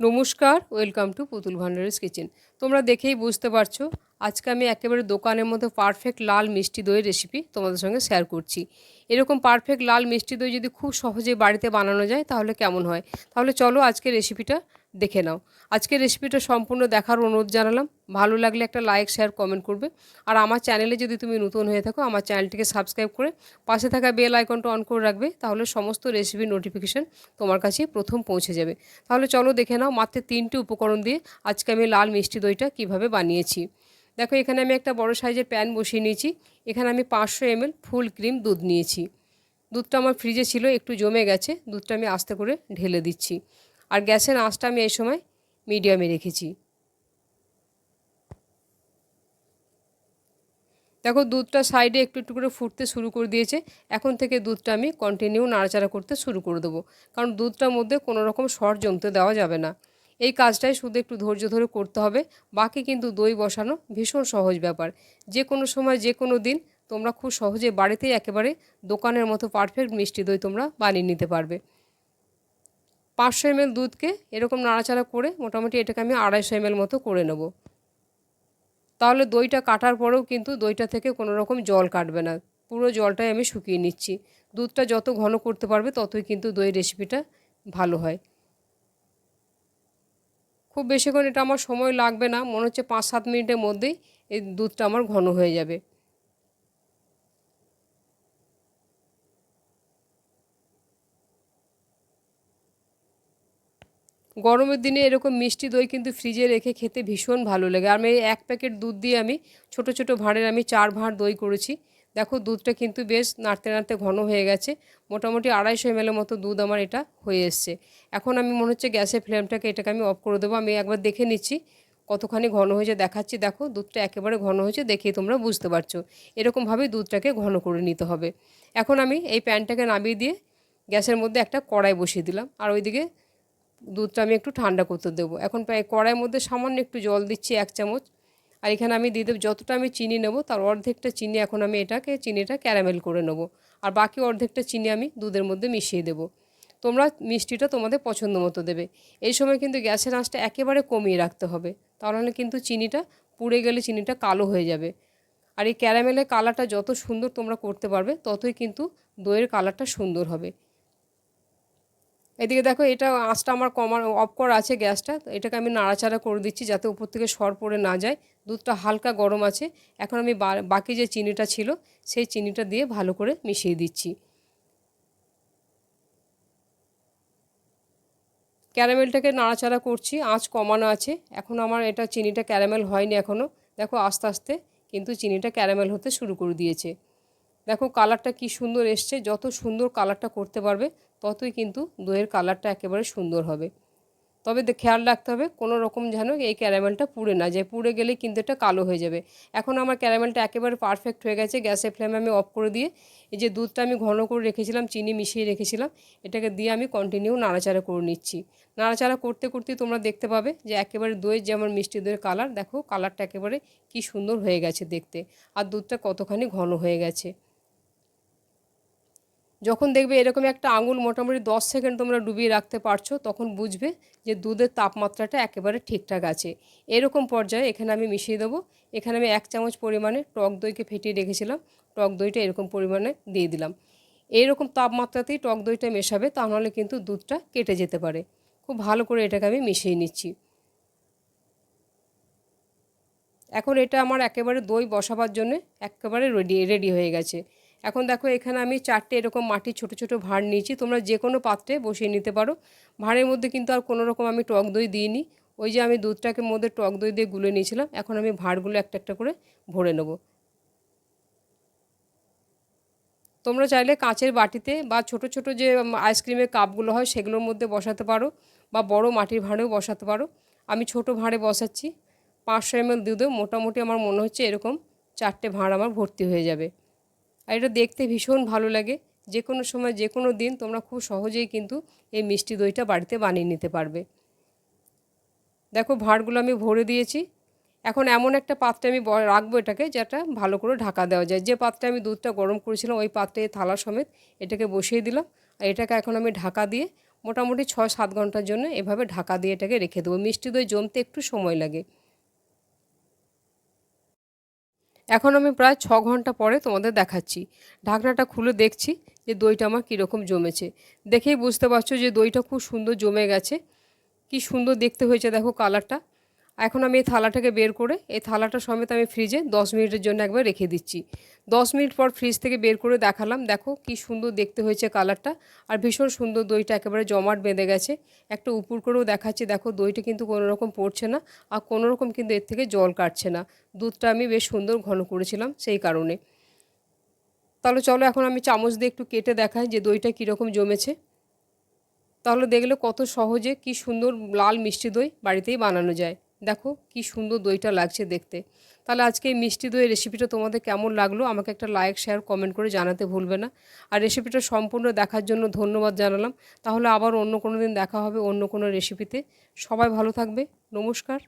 নমস্কার welcome to পুতুল ভান্ডারের কিচেন তোমরা দেখেই বুঝতে পারছ, আজকে আমি একেবারে দোকানের মধ্যে পারফেক্ট লাল মিষ্টি দইয়ের রেসিপি তোমাদের সঙ্গে শেয়ার করছি। এরকম পারফেক্ট লাল মিষ্টি দই যদি খুব সহজে বাড়িতে বানানো যায়, তাহলে কেমন হয়? তাহলে চলো আজকে রেসিপিটা দেখে নাও। আজকে রেসিপিটা সম্পূর্ণ দেখার অনুরোধ জানালাম। ভালো লাগলে একটা লাইক শেয়ার কমেন্ট করবে। আর আমার চ্যানেলে যদি তুমি নতুন হয়ে থাকো, আমার চ্যানেলটিকে সাবস্ক্রাইব করে পাশে থাকা বেল আইকনটা অন করে রাখবে। তাহলে সমস্ত রেসিপির নোটিফিকেশান তোমার কাছে প্রথম পৌঁছে যাবে। তাহলে চলো দেখে নাও মাত্র তিনটি উপকরণ দিয়ে আজকে আমি লাল মিষ্টি দইটা কীভাবে বানিয়েছি। দেখো, এখানে আমি একটা বড় সাইজের প্যান বসিয়ে নিয়েছি। এখানে আমি পাঁচশো এমএল ফুল ক্রিম দুধ নিয়েছি। দুধটা আমার ফ্রিজে ছিল, একটু জমে গেছে। দুধটা আমি আস্তে করে ঢেলে দিচ্ছি। আর গ্যাসের আঁচটা আমি এই সময় মিডিয়ামে রেখেছি। দেখো, দুধটা সাইডে একটু একটু করে ফুটতে শুরু করে দিয়েছে। এখন থেকে দুধটা আমি কন্টিনিউ নাড়াচাড়া করতে শুরু করে দেবো। কারণ দুধটার মধ্যে কোনো রকম সর জমতে দেওয়া যাবে না। এই কাজটাই শুধু একটু ধৈর্য ধরে করতে হবে। বাকি কিন্তু দই বসানো ভীষণ সহজ ব্যাপার। যে কোনো সময়, যে কোনো দিন তোমরা খুব সহজে বাড়িতেই একেবারে দোকানের মতো পারফেক্ট মিষ্টি দই তোমরা বানিয়ে নিতে পারবে। পাঁচশো এমএল দুধকে এরকম নাড়াচাড়া করে মোটামুটি এটাকে আমি আড়াইশো এমএল মতো করে নেব। তাহলে দইটা কাটার পরেও কিন্তু দইটা থেকে কোনো রকম জল কাটবে না। পুরো জলটাই আমি শুকিয়ে নিচ্ছি। দুধটা যত ঘন করতে পারবে ততই কিন্তু দই রেসিপিটা ভালো হয়। খুব বেশিক্ষণ এটা আমার সময় লাগবে না। মনে হচ্ছে পাঁচ সাত মিনিটের মধ্যেই এই দুধটা আমার ঘন হয়ে যাবে। গরমের দিনে এরকম মিষ্টি দই কিন্তু ফ্রিজে রেখে খেতে ভীষণ ভালো লাগে। আর আমি এক প্যাকেট দুধ দিয়ে আমি ছোট ছোট ভাঁড়ের আমি চার ভাঁড় দই করেছি। দেখো, দুধটা কিন্তু বেশ নাড়তে নাড়তে ঘন হয়ে গেছে। মোটামুটি আড়াইশো এমএলের মতো দুধ আমার এটা হয়ে এসছে। এখন আমি মনে হচ্ছে গ্যাসের ফ্লেমটাকে এটাকে আমি অফ করে দেবো। আমি একবার দেখে নিচ্ছি কতখানি ঘন হয়েছে, দেখাচ্ছি। দেখো, দুধটা একেবারে ঘন হয়েছে দেখেই তোমরা বুঝতে পারছ। এরকমভাবেই দুধটাকে ঘন করে নিতে হবে। এখন আমি এই প্যানটাকে নামিয়ে দিয়ে গ্যাসের মধ্যে একটা কড়াই বসিয়ে দিলাম। আর ওইদিকে দুধটা আমি একটু ঠান্ডা করতে দেবো। এখন প্রায় কড়াইয়ের মধ্যে সামান্য একটু জল দিচ্ছি এক চামচ। আর এখানে আমি দিয়ে দেবো যতটা আমি চিনি নেব, তার অর্ধেকটা চিনি এখন আমি এটাকে, চিনিটা ক্যারামেল করে নেব। আর বাকি অর্ধেকটা চিনি আমি দুধের মধ্যে মিশিয়ে দেবো। তোমরা মিষ্টিটা তোমাদের পছন্দ মতো দেবে। এই সময় কিন্তু গ্যাসের আঁচটা একেবারে কমিয়ে রাখতে হবে। তাহলে কিন্তু চিনিটা পুড়ে গেলে চিনিটা কালো হয়ে যাবে। আর এই ক্যারামেলের কালারটা যত সুন্দর তোমরা করতে পারবে, ততই কিন্তু দইয়ের কালারটা সুন্দর হবে। এদিকে দেখো, এটা আঁচটা আমার কমার অফ করা আছে গ্যাসটা। এটাকে আমি নাড়াচাড়া করে দিচ্ছি যাতে উপর থেকে সর পড়ে না যায়। দুধটা হালকা গরম আছে। এখন আমি বাকি যে চিনিটা ছিল, সেই চিনিটা দিয়ে ভালো করে মিশিয়ে দিচ্ছি। ক্যারামেলটাকে নাড়াচাড়া করছি, আঁচ কমানো আছে। এখন আমার এটা চিনিটা ক্যারামেল হয়নি এখনও দেখো, আস্তে আস্তে কিন্তু চিনিটা ক্যারামেল হতে শুরু করে দিয়েছে। দেখো, কালারটা কি সুন্দর এসছে। যত সুন্দর কালারটা করতে পারবে ততই কিন্তু দইয়ের কালারটা একেবারে সুন্দর হবে। তবে খেয়াল রাখতে হবে কোনো রকম যেন এই ক্যারামেলটা পুড়ে না যায়। পুড়ে গেলেই কিন্তু এটা কালো হয়ে যাবে। এখন আমার ক্যারামেলটা একেবারে পারফেক্ট হয়ে গেছে। গ্যাসের ফ্লেম আমি অফ করে দিয়ে এই যে দুধটা আমি ঘন করে রেখেছিলাম, চিনি মিশিয়ে রেখেছিলাম, এটাকে দিয়ে আমি কন্টিনিউ নাড়াচাড়া করে নিচ্ছি। নাড়াচাড়া করতে করতে তোমরা দেখতে পাবে যে একেবারে দইয়ের যেমন মিষ্টি দইয়ের কালার দেখো কালারটা একেবারে কি সুন্দর হয়ে গেছে দেখতে। আর দুধটা কতখানি ঘন হয়ে গেছে। যখন দেখবে এরকম একটা আঙুল মোটামুটি দশ সেকেন্ড তোমরা ডুবিয়ে রাখতে পারছ, তখন বুঝবে যে দুধের তাপমাত্রাটা একেবারে ঠিকঠাক আছে। এরকম পর্যায়ে এখানে আমি মিশিয়ে দেবো। এখানে আমি এক চামচ পরিমাণে টক দইকে ফেটিয়ে রেখেছিলাম। টক দইটা এরকম পরিমাণে দিয়ে দিলাম। এইরকম তাপমাত্রাতেই টক দইটা মেশাবে তা নাহলে কিন্তু দুধটা কেটে যেতে পারে। খুব ভালো করে এটাকে আমি মিশিয়ে নিচ্ছি। এখন এটা আমার একেবারে দই বসাবার জন্য একেবারে রেডি রেডি হয়ে গেছে। এখন দেখো এখানে আমি চারটে এরকম মাটির ছোট ছোট ভাঁড় নিয়েছি। তোমরা যে কোনো পাত্রে বসিয়ে নিতে পারো। ভাঁড়ের মধ্যে কিন্তু আর কোনো রকম আমি টক দই দিইনি। ওই যে আমি দুধটাকে মধ্যে টক দই দিয়ে গুলে নিয়েছিলাম। এখন আমি ভাঁড়গুলো একটা একটা করে ভরে নেব। তোমরা চাইলে কাঁচের বাটিতে বা ছোট ছোট যে আইসক্রিমের কাপগুলো হয় সেগুলোর মধ্যে বসাতে পারো বা বড় মাটির ভাঁড়েও বসাতে পারো। আমি ছোট ভাঁড়ে বসাচ্ছি। পাঁচশো এমএল দুধে মোটামুটি আমার মনে হচ্ছে এরকম চারটে ভাঁড় আমার ভর্তি হয়ে যাবে। আর এটা দেখতে ভীষণ ভালো লাগে। যে কোনো সময় যে কোনো দিন তোমরা খুব সহজেই কিন্তু এই মিষ্টি দইটা বাড়িতে বানিয়ে নিতে পারবে। দেখো ভাঁড়গুলো আমি ভরে দিয়েছি। এখন এমন একটা পাত্রে আমি রাখব এটাকে যেটা ভালো করে ঢাকা দেওয়া যায়। যে পাত্রে আমি দুধটা গরম করেছিলাম, ওই পাত্রে থালা সমেত এটাকে বসিয়ে দিলাম। আর এটাকে এখন আমি ঢাকা দিয়ে মোটামুটি ছয় সাত ঘণ্টার জন্য এভাবে ঢাকা দিয়ে এটাকে রেখে দেবো। মিষ্টি দই জমতে একটু সময় লাগে। এখন আমি প্রায় ছ ঘণ্টা পরে তোমাদের দেখাচ্ছি। ঢাকনাটা খুলে দেখছি যে দইটা আমার কীরকম জমেছে। দেখেই বুঝতে পারছ যে দইটা খুব সুন্দর জমে গেছে। কি সুন্দর দেখতে হয়েছে, দেখো কালারটা এখন আমি এই থালাটাকে বের করে, এই থালাটা সমেত আমি ফ্রিজে দশ মিনিটের জন্য একবার রেখে দিচ্ছি। দশ মিনিট পর ফ্রিজ থেকে বের করে দেখালাম, দেখো কি সুন্দর দেখতে হয়েছে কালারটা আর ভীষণ সুন্দর দইটা একেবারে জমাট বেঁধে গেছে। একটা উপর করেও দেখাচ্ছি, দেখো দইটা কিন্তু কোনো রকম পড়ছে না আর কোনো রকম কিন্তু এর থেকে জল কাটছে না। দুধটা আমি বেশ সুন্দর ঘন করেছিলাম সেই কারণে। তাহলে চলো এখন আমি চামচ দিয়ে একটু কেটে দেখাই যে দইটা কীরকম জমেছে। তাহলে দেখলে কত সহজে কি সুন্দর লাল মিষ্টি দই বাড়িতেই বানানো যায়। দেখো কি সুন্দর দইটা লাগছে দেখতে। তাহলে আজকে এই মিষ্টি দইয়ের রেসিপিটা তোমাদের কেমন লাগল আমাকে একটা লাইক শেয়ার কমেন্ট করে জানাতে ভুলবে না। আর রেসিপিটা সম্পূর্ণ দেখার জন্য ধন্যবাদ জানালাম। তাহলে আবার অন্য কোনো দিন দেখা হবে অন্য কোনো রেসিপিতে সবাই ভালো থাকবে। নমস্কার।